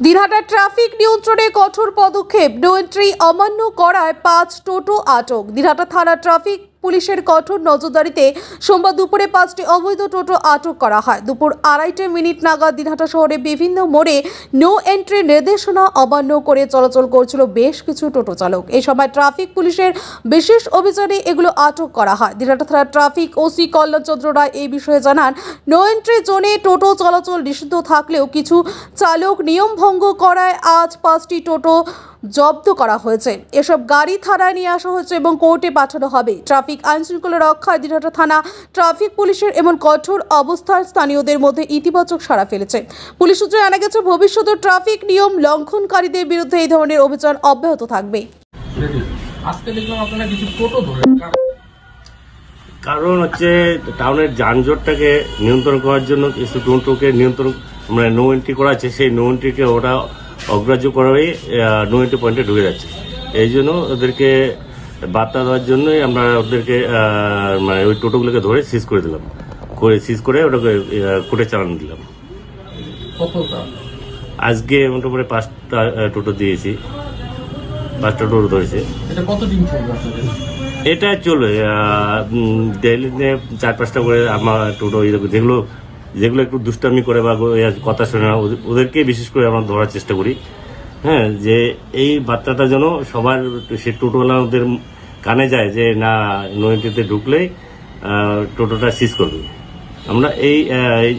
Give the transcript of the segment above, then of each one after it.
দিনহাটার traffic নিয়ন্ত্রণে কঠোর পদক্ষেপ। নো এন্ট্রি অমান্য করায় পাঁচ টোটো আটক। দিনহাটা থানা ট্রাফিক পুলিশের কঠোর নজরদারিতে সোমবার দুপুরে পাঁচটি অবৈধ টোটো আটক করা হয়। দুপুর আড়াইটে মিনিট নাগাদ দিনহাটা শহরে বিভিন্ন মোড়ে নো এন্ট্রি নির্দেশনা অমান্য করে চলাচল করছিল বেশ কিছু টোটো চালক। এই সময় ট্রাফিক পুলিশের বিশেষ অভিযানে এগুলো আটক করা হয়। দিনহাটা থানার ট্রাফিক ওসি কল্যাণচন্দ্র রায় এই বিষয়ে জানান, নো এন্ট্রি জোনে টোটো চলাচল নিষিদ্ধ থাকলেও কিছু চালক নিয়ম ভঙ্গ করায় আজ পাঁচটি টোটো জব্দ করা হয়েছে। এসব গাড়ি থানায় নিয়ে আসা হয়েছে এবং কোর্টে পাঠানো হবে। ট্রাফিক আইন শৃঙ্খলা রক্ষায় দিনহাটা থানা ট্রাফিক পুলিশের এমন কঠোর অবস্থান স্থানীয়দের মধ্যে ইতিবাচক সাড়া ফেলেছে। পুলিশ সূত্রে জানা গেছে ভবিষ্যতে ট্রাফিক নিয়ম লঙ্ঘনকারীদের বিরুদ্ধে এই ধরনের অভিযান অব্যাহত থাকবে। আজকে দেখলাম আপনারা কিছু টোটো ধরে কারণ হচ্ছে টাউনের যানজটটাকে নিয়ন্ত্রণ করার জন্য কিছু টোটোকে নিয়ন্ত্রণ মানে নো এন্ট্রি করা আছে। সেই নো এন্ট্রিকে ওরা অগ্রাহ্য করাই নো এন্ট্রি পয়েন্টে ঢুকে যাচ্ছে। এই জন্য ওদেরকে বার্তা দেওয়ার জন্যই আমরা ওদেরকে মানে ওই টোটোগুলোকে ধরে সিজ করে দিলাম। করে সিজ করে ওটাকে কোর্টে চালান দিলাম। আজকে মোটামুটি পাঁচটা টোটো দিয়েছি। পাঁচটা টোটো ধরেছে। এটা চলবে ডেইলি চার পাঁচটা করে আমার টোটো যেগুলো যেগুলো একটু দুষ্টামি করে বা কথা শোনে না, ওদের- ওদেরকে বিশেষ করে আমরা ধরার চেষ্টা করি। হ্যাঁ যে এই বার্তাটা যেন সবার সে টোটোওয়ালাদের কানে যায় যে, না, নদীতে ঢুকলেই টোটোটা সিজ করবে। আমরা এই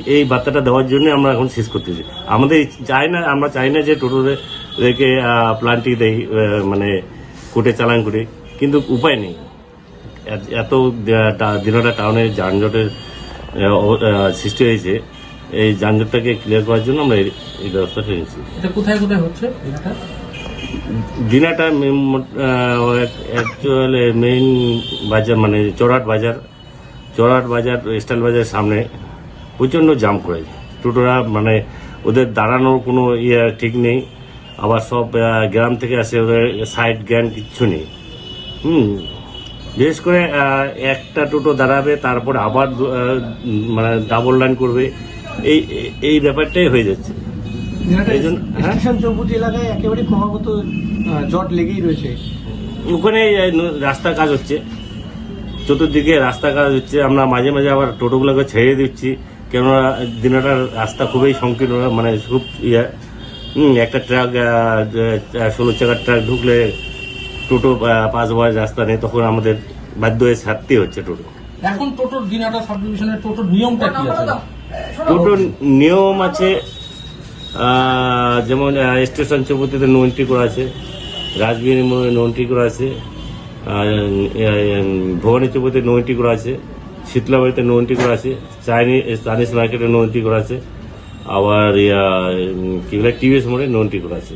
এই- বার্তাটা দেওয়ার জন্য আমরা এখন সিজ করতেছি। আমাদের চাই না, আমরা চাই না যে টোটোদেরকে প্লান্টি দেই মানে কোর্টে চালান করি। কিন্তু উপায় নেই। এত- দিনটা টাউনে যানজটের সৃষ্টি হয়েছে। এই যানজটটাকে ক্লিয়ার করার জন্য আমরা এই- এই ব্যবস্থাটা নিয়েছি। এটা কোথায় কোথায় হচ্ছে এটা দিনাটা অ্যাকচুয়ালি মেইন বাজার মানে চড়াট বাজার চড়াট বাজার স্টাইল বাজারের সামনে প্রচণ্ড জাম করে টোটোরা মানে ওদের দাঁড়ানোর কোনো ইয়ে ঠিক নেই। আবার সব গ্রাম থেকে আসে ওদের সাইড জ্ঞান কিচ্ছু নেই। হুম বিশেষ করে একটা টোটো দাঁড়াবে তারপর আবার মানে ডাবল লাইন করবে। এই এই- ব্যাপারটাই হয়ে যাচ্ছে। হ্যাঁ? স্টেশন চৌপতি এলাকায় একেবারে ক্রমাগত জট লেগেই রয়েছে। ওখানে রাস্তার কাজ হচ্ছে। চতুর্দিকে রাস্তা কাজ হচ্ছে। আমরা মাঝে মাঝে আবার টোটোগুলোকে ছেড়ে দিচ্ছি। কেননা দিনটার রাস্তা খুবই সংকীর্ণ মানে খুব ইয়ে। একটা ট্রাক ষোলো চাকার ট্রাক ঢুকলে টোটো পাস হওয়ার রাস্তা নেই তখন আমাদের বাধ্য হয়ে ছাড়তে হচ্ছে টোটো। এখন টোটোর দিনাটা সাব ডিভিশনের টোটোর নিয়মটা কি আছে? টোটো নিয়ম আছে যেমন স্টেশন চৌপতিতে নো এন্ট্রি করা আছে রাজবিহারী মোড়ে নো এন্ট্রি করা আছে ভবানী চৌপতিতে নো এন্ট্রি করা আছে শীতলাবাড়িতে নো এন্ট্রি করা আছে চাইনিজ চাইনিজ মার্কেটে নো এন্ট্রি করা আছে আবার ইয়া, কি বলে টিভিএস মোড়ে নো এন্ট্রি করা আছে।